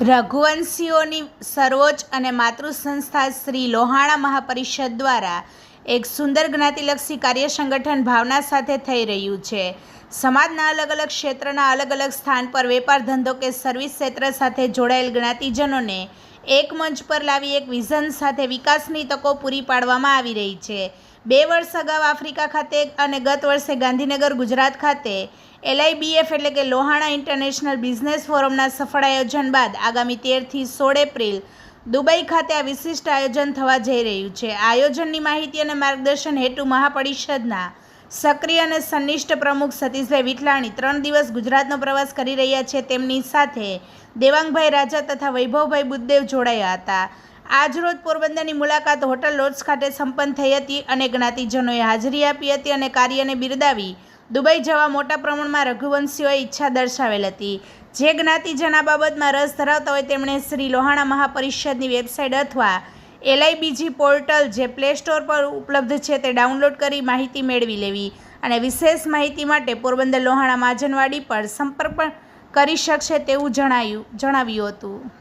રઘુવંશીઓની સર્વોચ્ચ અને માતૃ સંસ્થા શ્રી લોહાણા મહાપરિષદ દ્વારા એક સુંદર જ્ઞાતિલક્ષી કાર્ય સંગઠન ભાવના સાથે થઈ રહ્યું છે. સમાજના અલગ અલગ ક્ષેત્રના અલગ અલગ સ્થાન પર વેપાર ધંધો કે સર્વિસ ક્ષેત્ર સાથે જોડાયેલ જ્ઞાતિજનોને એક મંચ પર લાવી એક વિઝન સાથે વિકાસની તકો પૂરી પાડવામાં આવી રહી છે. બે વર્ષ અગાઉ આફ્રિકા ખાતે અને ગત વર્ષે ગાંધીનગર ગુજરાત ખાતે એલઆઈબીએફ એટલે કે લોહાણા ઇન્ટરનેશનલ બિઝનેસ ફોરમના સફળ આયોજન બાદ આગામી તેરથી સોળ એપ્રિલ દુબઈ ખાતે આ વિશિષ્ટ આયોજન થવા જઈ રહ્યું છે. આયોજનની માહિતી અને માર્ગદર્શન હેતુ મહાપરિષદના સક્રિય અને સંનિષ્ઠ પ્રમુખ સતીશભાઈ વિઠલાણી ત્રણ દિવસ ગુજરાતનો પ્રવાસ કરી રહ્યા છે. તેમની સાથે દેવાંગભાઈ રાજા તથા વૈભવભાઈ બુદ્દેવ જોડાયા હતા. આજરોજ પોરબંદરની મુલાકાત હોટલ લોડ્સ ખાતે સંપન્ન થઈ હતી અને જ્ઞાતિજનોએ હાજરી આપી હતી અને કાર્યને બિરદાવી દુબઈ જવા મોટા પ્રમાણમાં રઘુવંશીઓએ ઈચ્છા દર્શાવેલ હતી. જે જ્ઞાતિજન બાબતમાં રસ ધરાવતા હોય તેમણે શ્રી લોહાણા મહાપરિષદની વેબસાઇટ અથવા એલઆઈબીજી પોર્ટલ જે પ્લે સ્ટોર પર ઉપલબ્ધ છે તે ડાઉનલોડ કરી માહિતી મેળવી લેવી અને વિશેષ માહિતી માટે પોરબંદર લોહાણા માજનવાડી પર સંપર્ક કરી શકશે તેવું જણાયું, જણાવ્યું હતું.